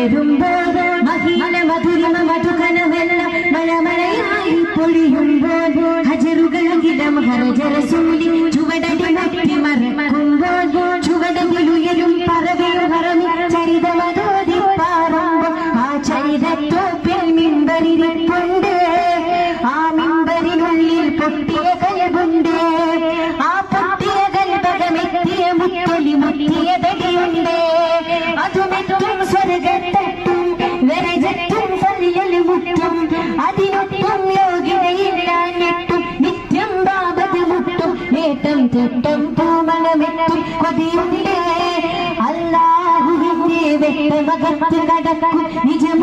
വളരുമ്പോൾ മഹിമ മധുരിമ മധുകനമെല്ലാം മഴ മഴയായി പൊഴിയുമ്പോൾ ഹജറുകൾ ഹരജര ഹരജരസൂലി ചുവടടി മറ്റി മറക്കുമ്പോൾ ചുവടത്തിൽ ഉയരും പറവിയും പറന്ന് ചരിതമതോതി പാറുമ്പോൾ ആ ചരിതത്തോപ്പിൽ മിമ്പരിപ്പുണ്ട് ആ മിമ്പരിനുള്ളിൽ പൊട്ടിയ കൽവുണ്ട് ആ പൊട്ടിയ കൽപകമെത്തിയ മുത്തൊലി മുത്തിയ തെട്ടം പൂമണമെത്തും കൊതിയുണ്ട് അല്ലാഹുവിന്റെ വെട്ടമകത്ത് നടക്കും. നിജമ